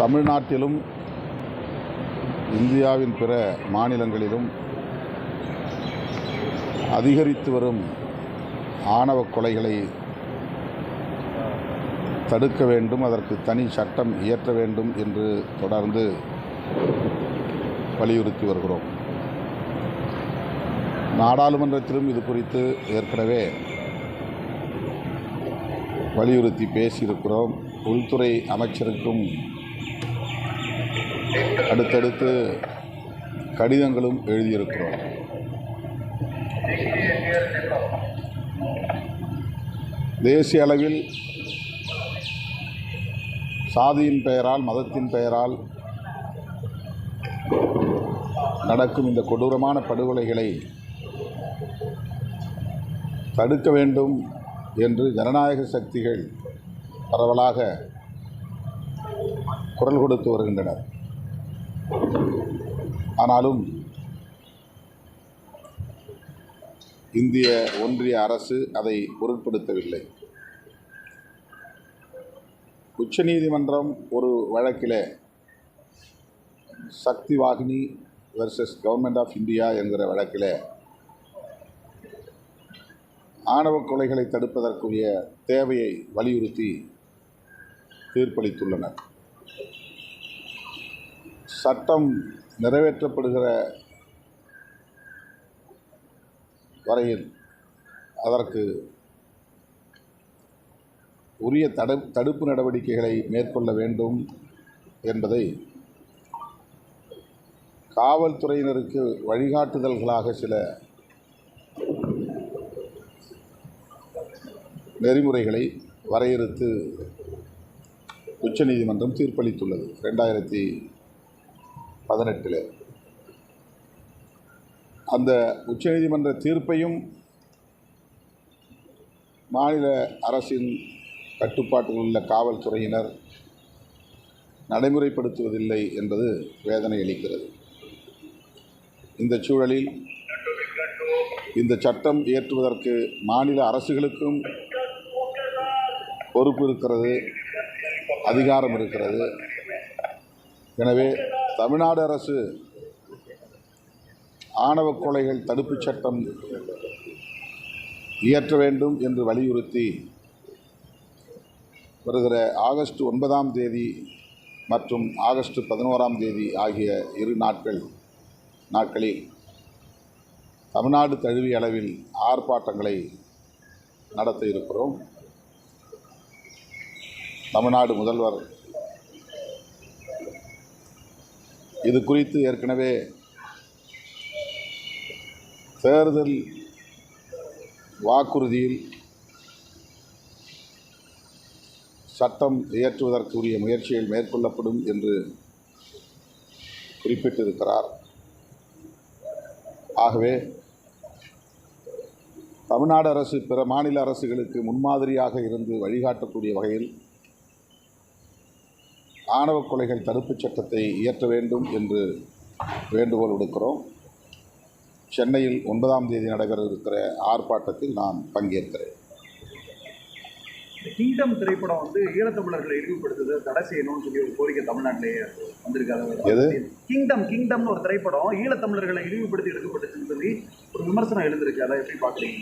தமிழ்நாட்டிலும் இந்தியாவின் பிற மாநிலங்களிலும் அதிகரித்து வரும் ஆணவ கொலைகளை தடுக்க வேண்டும் அதற்கு தனி சட்டம் இயற்ற வேண்டும் என்று தொடர்ந்து வலியுறுத்தி வருகிறோம். நாடாளுமன்றத்திலும் இது குறித்து ஏற்கனவே வலியுறுத்தி பேசியிருக்கிறோம். உள்துறை அமைச்சருக்கும் அடுத்தடுத்து கடிதங்களும் எழுதியிருக்கிறோம். தேசிய அளவில் சாதியின் பெயரால் மதத்தின் பெயரால் நடக்கும் இந்த கொடூரமான படுகொலைகளை தடுக்க வேண்டும் என்று ஜனநாயக சக்திகள் பரவலாக குரல் கொடுத்து வருகின்றனர். ஆனாலும் இந்திய ஒன்றிய அரசு அதை பொருட்படுத்தவில்லை. உச்சநீதிமன்றம் ஒரு வழக்கில் Shakti Vahini versus government of India என்கிற வழக்கில் ஆணவ கொலைகளை தடுப்பதற்குரிய தேவையை வலியுறுத்தி தீர்ப்பளித்துள்ளனர். சட்டம் நிறைவேற்றப்படுகிற வரையில் அதற்கு உரிய தடு தடுப்பு நடவடிக்கைகளை மேற்கொள்ள வேண்டும் என்பதை காவல்துறையினருக்கு வழிகாட்டுதல்களாக சில நெறிமுறைகளை வரையறுத்து உச்சநீதிமன்றம் தீர்ப்பளித்துள்ளது. ரெண்டாயிரத்தி பதினெட்டில். அந்த உச்சநீதிமன்ற தீர்ப்பையும் மாநில அரசின் கட்டுப்பாட்டில் உள்ள காவல்துறையினர் நடைமுறைப்படுத்துவதில்லை என்பது வேதனை அளிக்கிறது. இந்த சூழலில் இந்த சட்டம் இயற்றுவதற்கு மாநில அரசுகளுக்கும் பொறுப்பு இருக்கிறது அதிகாரம் இருக்கிறது. எனவே தமிழ்நாடு அரசு ஆணவ கொலைகள் தடுப்புச் சட்டம் இயற்ற வேண்டும் என்று வலியுறுத்தி வருகிற ஆகஸ்ட் ஒன்பதாம் தேதி மற்றும் ஆகஸ்ட் பதினோராம் தேதி ஆகிய இரு நாட்கள் நாட்களில் தமிழ்நாடு தழுவிய அளவில் ஆர்ப்பாட்டங்களை நடத்த இருக்கிறோம். தமிழ்நாடு முதல்வர் இது குறித்து ஏற்கனவே தேர்தல் வாக்குறுதியில் சட்டம் இயற்றுவதற்குரிய முயற்சிகள் மேற்கொள்ளப்படும் என்று குறிப்பிட்டிருக்கிறார். ஆகவே தமிழ்நாடு அரசு பிற மாநில அரசுகளுக்கு முன்மாதிரியாக இருந்து வழிகாட்டக்கூடிய வகையில் ஆணவ கொலைகள் தடுப்புச் சட்டத்தை இயற்ற வேண்டும் என்று வேண்டுகோள் விடுக்கிறோம். சென்னையில் ஒன்பதாம் தேதி நடைபெற இருக்கிற ஆர்ப்பாட்டத்தில் நான் பங்கேற்கிறேன். இந்த கிங்டம் திரைப்படம் வந்து ஈழத்தமிழர்களை இழிவுபடுத்துது தடை செய்யணும்னு சொல்லி ஒரு கோரிக்கை தமிழ்நாட்டிலேயே வந்திருக்காங்க எது? கிங்டம் கிங்டம்னு ஒரு திரைப்படம் ஈழத்தமிழர்களை இழிவுபடுத்தி எடுக்கப்பட்டுச்சுன்னு சொல்லி ஒரு விமர்சனம் எழுந்திருக்கு. அதை எப்படி பார்க்குறீங்க?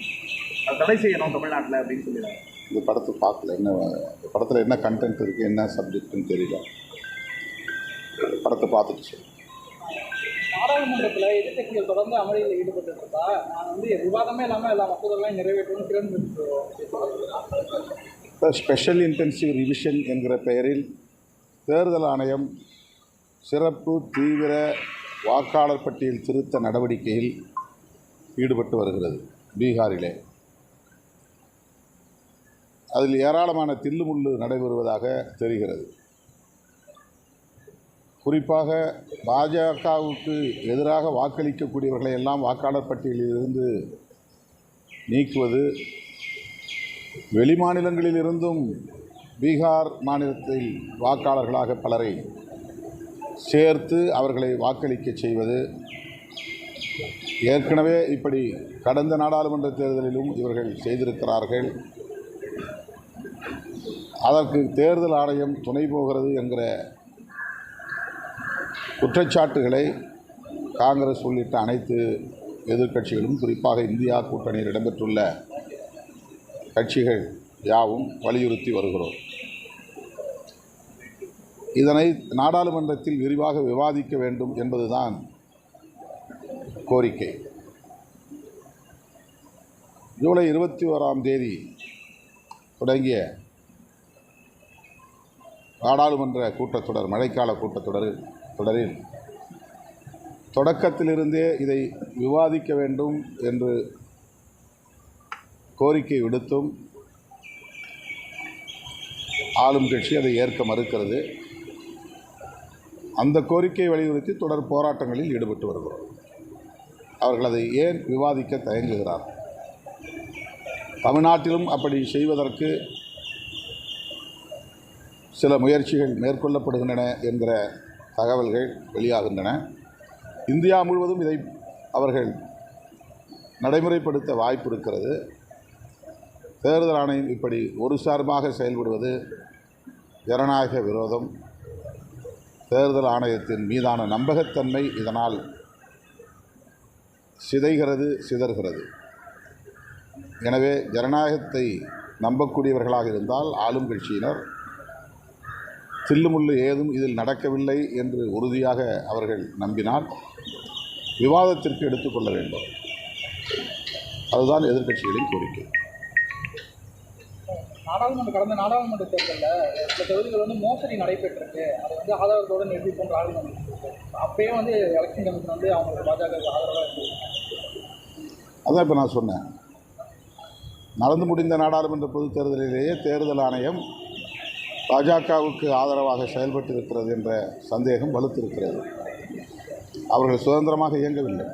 அது தடை செய்யணும் தமிழ்நாட்டில் அப்படின்னு சொல்லிடுறாங்க. இந்த படத்தை பார்க்கல. என்ன இந்த படத்தில் என்ன கண்டென்ட் இருக்குது என்ன சப்ஜெக்ட்னு தெரியல. படத்தை பார்த்துட்டு சொல்லு. நாடாளுமன்றத்தில் எதிர்க்கட்சிகள் தொடர்ந்து அமளியில் ஈடுபட்டு நான் வந்து விவாதமே இல்லாமல் எல்லா மசோதாக்களையும் நிறைவேற்றணும் இப்போ ஸ்பெஷல் இன்டென்சிவ் ரிவிஷன் என்கிற பெயரில் தேர்தல் ஆணையம் சிறப்பு தீவிர வாக்காளர் பட்டியல் திருத்த நடவடிக்கையில் ஈடுபட்டு வருகிறது பீகாரிலே. அதில் ஏராளமான தில்லுமுள்ளு நடைபெறுவதாக தெரிகிறது. குறிப்பாக பாஜகவுக்கு எதிராக வாக்களிக்கக்கூடியவர்களை எல்லாம் வாக்காளர் பட்டியலில் இருந்து நீக்குவது வெளிமாநிலங்களிலிருந்தும் பீகார் மாநிலத்தில் வாக்காளர்களாக பலரை சேர்த்து அவர்களை வாக்களிக்கச் செய்வது ஏற்கனவே இப்படி கடந்த நாடாளுமன்ற தேர்தலிலும் இவர்கள் செய்திருக்கிறார்கள். அதற்கு தேர்தல் ஆணையம் துணை போகிறது என்கிற குற்றச்சாட்டுகளை காங்கிரஸ் உள்ளிட்ட அனைத்து எதிர்க்கட்சிகளும் குறிப்பாக இந்தியா கூட்டணியில் இடம்பெற்றுள்ள கட்சிகள் யாவும் வலியுறுத்தி வருகிறோம். இதனை நாடாளுமன்றத்தில் விரிவாக விவாதிக்க வேண்டும் என்பதுதான் கோரிக்கை. ஜூலை இருபத்தி ஓராம் தேதி தொடங்கிய நாடாளுமன்ற கூட்டத்தொடர் மழைக்கால கூட்டத்தொடர் தொடரில் தொடக்கத்திலிருந்தே இதை விவாதிக்க வேண்டும் என்று கோரிக்கை விடுத்தும் ஆளும் கட்சி அதை ஏற்க மறுக்கிறது. அந்த கோரிக்கையை வலியுறுத்தி தொடர் போராட்டங்களில் ஈடுபட்டு வருகிறோம். அவர்கள் அதை ஏன் விவாதிக்க தயங்குகிறார் தமிழ்நாட்டிலும் அப்படி செய்வதற்கு சில முயற்சிகள் மேற்கொள்ளப்படுகின்றன என்கிற தகவல்கள் வெளியாகின்றன. இந்தியா முழுவதும் இதை அவர்கள் நடைமுறைப்படுத்த வாய்ப்பு இருக்கிறது தேர்தல் ஆணையம் இப்படி ஒரு சார்பாக செயல்படுவது ஜனநாயக விரோதம். தேர்தல் ஆணையத்தின் மீதான நம்பகத்தன்மை இதனால் சிதைகிறது சிதறுகிறது. எனவே ஜனநாயகத்தை நம்பக்கூடியவர்களாக இருந்தால் ஆளும் கட்சியினர் தில்லுமுள்ளு ஏதும் இதில் நடக்கவில்லை என்று உறுதியாக அவர்கள் நம்பினால் விவாதத்திற்கு எடுத்துக்கொள்ள வேண்டும். அதுதான் எதிர்க்கட்சிகளின் கோரிக்கை. நாடாளுமன்ற கடந்த நாடாளுமன்ற தேர்தலில் சில தொகுதிகள் வந்து மோசடி நடைபெற்றிருக்கு. அதை வந்து ஆதாரத்தோட நிரூபிப்போம் ராகுல் அப்பயே வந்து எலெக்ஷன் கமிஷன் வந்து அவங்களுக்கு பாஜக ஆதரவாக அதான் இப்போ நான் சொன்னேன். நடந்து முடிந்த நாடாளுமன்ற பொதுத் தேர்தலிலேயே தேர்தல் ஆணையம் பாஜகவுக்கு ஆதரவாக செயல்பட்டு இருக்கிறது என்ற சந்தேகம் வலுத்திருக்கிறது. அவர்கள் சுதந்திரமாக இயங்கவில்லை.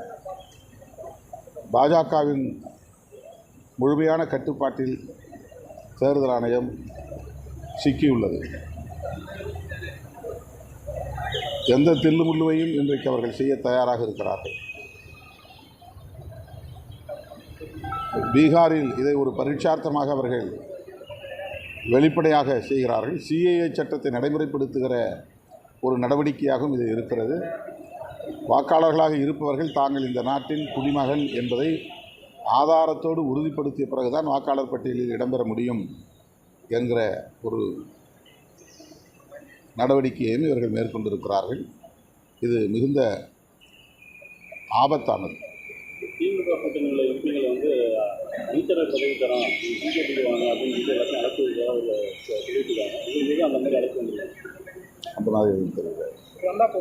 பாஜகவின் முழுமையான கட்டுப்பாட்டில் தேர்தல் ஆணையம் சிக்கியுள்ளது. எந்த தில்லுமுள்ளுவையும் இன்றைக்கு அவர்கள் செய்ய தயாராக இருக்கிறார்கள். பீகாரில் இதை ஒரு பரீட்சார்த்தமாக அவர்கள் வெளிப்படையாக செய்கிறார்கள். சிஏஏ சட்டத்தை நடைமுறைப்படுத்துகிற ஒரு நடவடிக்கையாகவும் இது இருக்கிறது. வாக்காளர்களாக இருப்பவர்கள் தாங்கள் இந்த நாட்டின் குடிமகன் என்பதை ஆதாரத்தோடு உறுதிப்படுத்திய பிறகுதான் வாக்காளர் பட்டியலில் இடம்பெற முடியும் என்கிற ஒரு நடவடிக்கையையும் இவர்கள் மேற்கொண்டிருக்கிறார்கள். இது மிகுந்த ஆபத்தானது. உறுப்பினர்கள் வந்து அமைச்சரவை பதவி தரோம் பிஜேபிக்கு வாங்க அப்படின்னு சொல்லி எல்லாத்தையும் அழைப்பு ஒரு சொல்லிட்டுருக்காங்க. இது மீது அந்த மாதிரி அழைப்பு வந்துருக்காங்க அந்த மாதிரி எதுவும் தெரியல. வந்தால்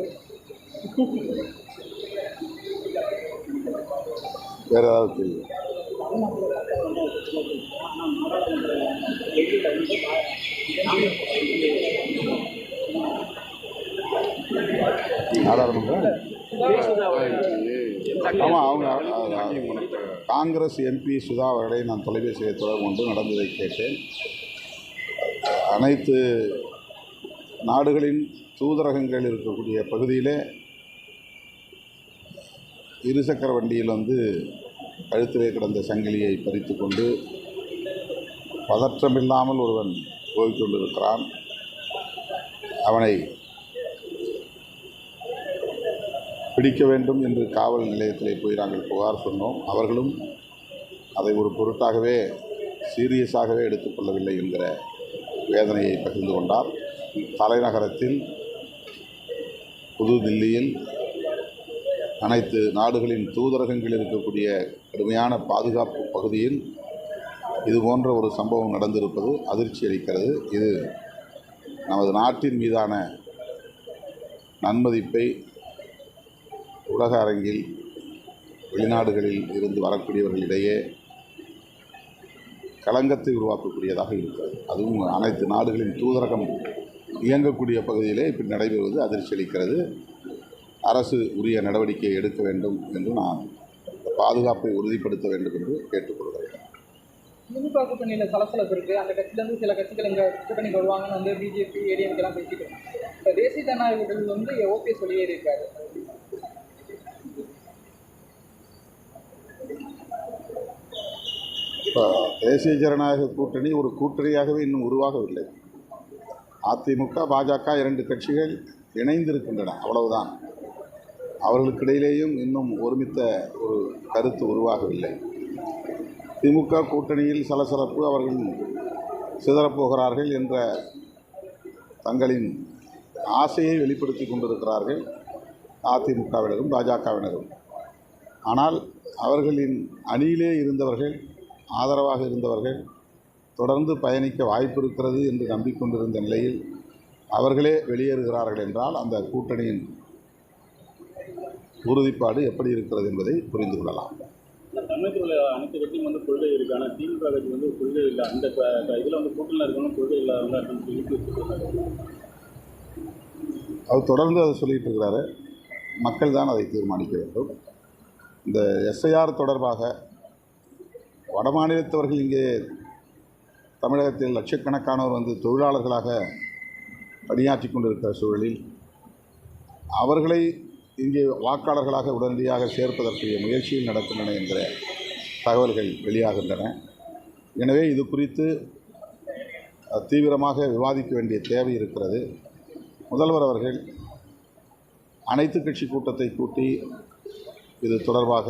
வேறு ஏதாவது தெரியும் நாடாளுமன்ற ஆமாம் அவங்க. காங்கிரஸ் எம்பி சுதா அவர்களை நான் தொலைபேசியை தொடர்பு கொண்டு நடந்ததை கேட்டேன். அனைத்து நாடுகளின் தூதரகங்கள் இருக்கக்கூடிய பகுதியிலே இருசக்கர வண்டியில் வந்து கழுத்திலே கிடந்த சங்கிலியை பறித்து கொண்டு பதற்றமில்லாமல் ஒருவன் போய்கொண்டிருக்கிறான் அவனை பிடிக்க வேண்டும் என்று காவல் நிலையத்திலே போய் நாங்கள் புகார் சொன்னோம். அவர்களும் அதை ஒரு பொருட்டாகவே சீரியஸாகவே எடுத்துக்கொள்ளவில்லை என்கிற வேதனையை பகிர்ந்து கொண்டார். தலைநகரத்தில் புதுதில்லியில் அனைத்து நாடுகளின் தூதரகங்கள் இருக்கக்கூடிய கடுமையான பாதுகாப்பு பகுதியில் இது போன்ற ஒரு சம்பவம் நடந்திருப்பது அதிர்ச்சி அளிக்கிறது. இது நமது நாட்டின் மீதான நன்மதிப்பை உலக அரங்கில் வெளிநாடுகளில் இருந்து வரக்கூடியவர்களிடையே களங்கத்தை உருவாக்கக்கூடியதாக இருக்கிறது. அதுவும் அனைத்து நாடுகளின் தூதரகம் இயங்கக்கூடிய பகுதியிலே இப்படி நடைபெறுவது அதிர்ச்சி அளிக்கிறது. அரசு உரிய நடவடிக்கை எடுக்க வேண்டும் என்று நான் இந்த பாதுகாப்பை உறுதிப்படுத்த வேண்டும் என்று கேட்டுக்கொள்கிறேன். திமுக கூட்டணியில் சலசலப்பு இருக்குது அந்த கட்சியிலேருந்து சில கட்சிகள் இங்கே கூட்டணிக்கு வருவாங்கன்னு வந்து பிஜேபி ஏடிஎம்கெல்லாம் பேசிட்டு இருக்காங்க. இப்போ தேசிய ஜனநாயக கூட்டணி வந்து ஓபிஎஸ் வெளியேறி இருக்காரு இப்போ தேசிய ஜனநாயக கூட்டணி ஒரு கூட்டணியாகவே இன்னும் உருவாகவில்லை. அதிமுக பாஜக இரண்டு கட்சிகள் இணைந்திருக்கின்றன அவ்வளவுதான். அவர்களுக்கிடையிலேயும் இன்னும் ஒருமித்த ஒரு கருத்து உருவாகவில்லை. திமுக கூட்டணியில் சலசலப்பு அவர்கள் சிதறப்போகிறார்கள் என்ற தங்களின் ஆசையை வெளிப்படுத்தி கொண்டிருக்கிறார்கள் அதிமுகவினரும் பாஜகவினரும். ஆனால் அவர்களின் அணியிலே இருந்தவர்கள் ஆதரவாக இருந்தவர்கள் தொடர்ந்து பயணிக்க வாய்ப்பு இருக்கிறது என்று நம்பிக்கொண்டிருந்த நிலையில் அவர்களே வெளியேறுகிறார்கள் என்றால் அந்த கூட்டணியின் உறுதிப்பாடு எப்படி இருக்கிறது என்பதை புரிந்து கொள்ளலாம். தமிழகத்தில் உள்ள அனைத்து கட்சியும் வந்து கொள்கை இருக்கு. ஆனால் திமுக கட்சி வந்து கொள்கை இல்லை. அந்த இதில் வந்து கூட்டணியில் இருக்கணும் கொள்கை இல்லாதவங்க அப்படின்னு சொல்லி சொல்லிட்டு அவர் தொடர்ந்து அதை சொல்லிட்டு இருக்கிறாரு. மக்கள் தான் அதை தீர்மானிக்க வேண்டும். இந்த எஸ்ஐஆர் தொடர்பாக வடமாநிலத்தவர்கள் இங்கே தமிழகத்தில் லட்சக்கணக்கானோர் வந்து தொழிலாளர்களாக பணியாற்றி கொண்டிருக்கிற சூழலில் அவர்களை இங்கே வாக்காளர்களாக உடனடியாக சேர்ப்பதற்குரிய முயற்சியில் நடக்கின்றன என்கிற தகவல்கள் வெளியாகின்றன. எனவே இது குறித்து தீவிரமாக விவாதிக்க வேண்டிய தேவை இருக்கிறது. முதல்வர் அவர்கள் அனைத்து கட்சி கூட்டத்தை கூட்டி இது தொடர்பாக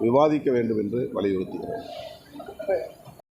விவாதிக்க வேண்டும் என்று வலியுறுத்துகிறேன்